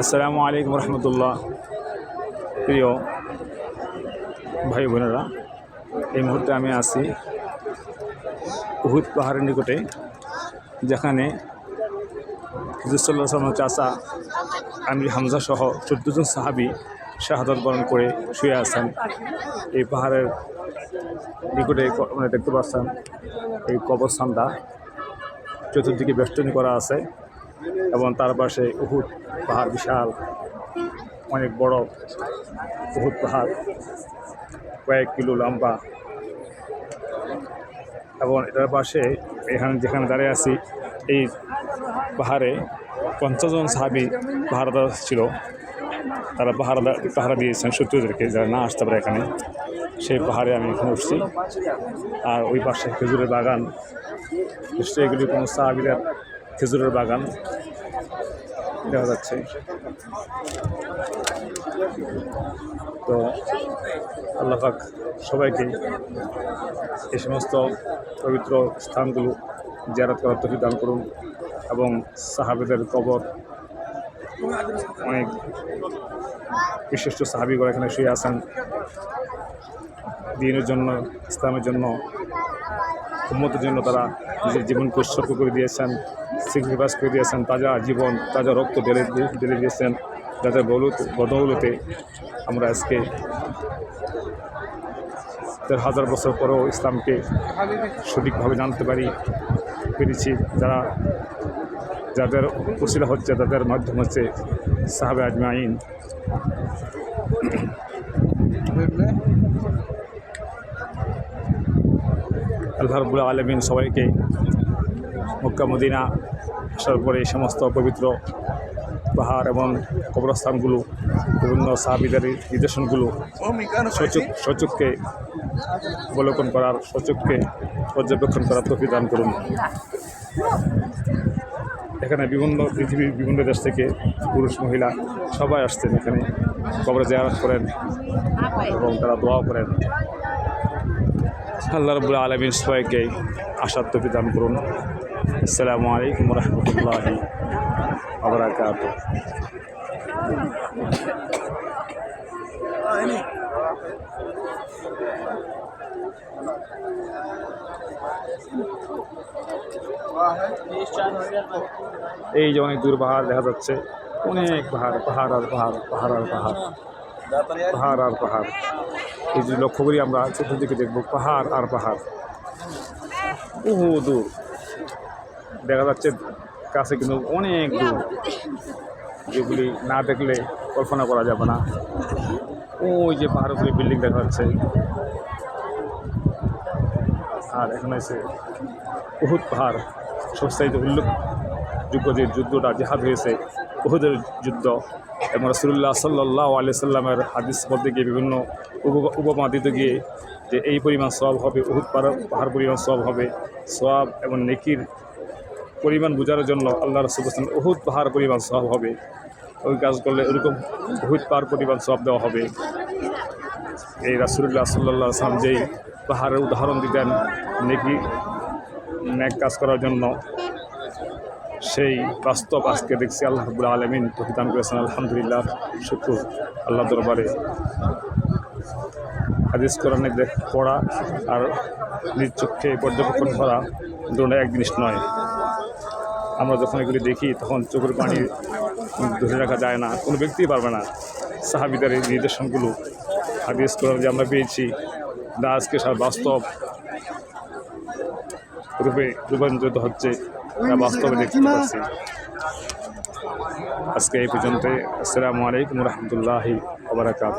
আসসালামু আলাইকুম রহমতুল্লাহ। প্রিয় ভাই বোনেরা এই মুহূর্তে আমি আছি উহুদ পাহাড়ের নিকটে, যেখানে হুজুরসাল্লাহ সাল্লাম চাচা আমির হামজা সহ চোদ্দজন সাহাবি শাহাদত বরণ করে শুয়ে আছেন। এই পাহাড়ের নিকটে মানে দেখতে পাচ্ছেন, এই কবরস্থানটা চতুর্দিকে বেষ্টনী করা আছে। এবং তার পাশে উহুদ পাহাড় বিশাল, অনেক বড় উহুদ পাহাড়, কয়েক কিলো লম্বা। এবং এটার পাশে এখানে যেখানে দাঁড়িয়ে আছি, এই পাহাড়ে পঞ্চাশ জন সাহাবি পাহারাদা ছিল। তারা পাহারা পাহারা দিয়েছেন শত্রুদেরকে, যারা না আসতে পারে এখানে। সেই পাহাড়ে আমি এখানে উঠছি। আর ওই পাশে খেজুরের বাগান। নিশ্চয়ই এগুলি কোনো সাহাবিদের খেজুরের বাগান। দেখা যাচ্ছে। তো আল্লাহ পাক সবাইকে এই সমস্ত পবিত্র স্থানগুলো জিয়ারত করার তফি দান করুন এবং সাহাবেদের কবর অনেক বিশিষ্ট সাহাবিগণ এখানে শুয়ে আছেন। দিনের জন্য, ইসলামের জন্য উন্মতের জন্য তারা নিজের জীবনকে উৎসর্গ করে দিয়েছেন। স্যাক্রিফাইস করে দিয়েছেন তাজা জীবন, তাজা রক্ত ঢেলে ঢেলে দিয়েছেন যাদের বলত, বদৌলতে আমরা আজকে দেড় হাজার বছর পরেও ইসলামকে সঠিকভাবে জানতে পারি, পেরেছি। যারা, যাদের উসিলা হচ্ছে, তাদের মাধ্যম হচ্ছে সাহাবে আজমাইন। আল্লাহ রবুল আলমিন সবাইকে মক্কা, মদিনা আসার পরে এই সমস্ত পবিত্র পাহাড় এবং কবরস্থানগুলো, বিভিন্ন সাহাবিদের নির্দেশনগুলো সচক সচককে অবলোকন করার সচুককে পর্যবেক্ষণ করার তফি দান করুন। এখানে বিভিন্ন পৃথিবীর বিভিন্ন দেশ থেকে পুরুষ, মহিলা সবাই আসছেন এখানে, কবরে জিয়ারত করেন এবং তারা দোয়া করেন। আল্লাহ রবুল্লা আলমিন সবাইকে আসার তফি দান করুন। আসসালামু আলাইকুম রহমতুল্লাহি আবরাকাত এই যে অনেক দূর পাহাড় দেখা যাচ্ছে, অনেক পাহাড় পাহাড় আর পাহাড় পাহাড় আর পাহাড় পাহাড় আর পাহাড়। এই যে লক্ষ্য করি আমরা, চতুর্দিকে দেখব পাহাড় আর পাহাড়। বহু দূর। দেখা যাচ্ছে কাছে কিন্তু অনেক দূর। যেগুলি না দেখলে কল্পনা করা যাবে না। ওই যে পাহাড় উপরে বিল্ডিং দেখা যাচ্ছে। আর এখানে এসে বহুত পাহাড়। সবসাইতে উল্লেখযোগ্য যে যুদ্ধটা জেহাদ হয়েছে, উহুদের যুদ্ধ। এবং রসুল্লাহ সাল্লাহ আলিয়া সাল্লামের হাদিস বলতে গিয়ে বিভিন্ন উপ- উপমা দিতে গিয়ে যে এই পরিমাণ সব হবে, উহুদ পাহাড় পরিমাণ সব হবে। সব এবং নেকির পরিমাণ বোঝার জন্য আল্লাহ রসুল বলছেন, উহুদ পাহাড় পরিমাণ সব হবে। ওই কাজ করলে ওরকম উহুদ পাহাড় পরিমাণ সব দেওয়া হবে। এই রাসুল্লাহ সাল্লাহ আসলাম যেই পাহাড়ের উদাহরণ দিতেন, নেকি ন্যাক কাজ করার জন্য, সেই বাস্তব আজকে দেখছি আল্লাহ রবুল্লা আলমিন প্রতিদান করেছেন, আলহামদুলিল্লাহ, শুক্র আল্লাহ দরবারে। হাদিস কোরআনে দেখ, পড়া আর নিজ চোখে পর্যবেক্ষণ করা দুটো এক জিনিস নয়। আমরা যখন এগুলি দেখি, তখন চোখের পানি ধরে রাখা যায় না। কোনো ব্যক্তিই পারবে না। সাহাবিদের এই নির্দেশনগুলো হাদিস কোরআন যে আমরা পেয়েছি দা আজকে সব বাস্তব রূপে রূপান্তরিত হচ্ছে তা বাস্তবে দেখতে পাচ্ছি। আজকে এই পর্যন্ত আসসালামু আলাইকুম রহমতুল্লাহি আবরাকাত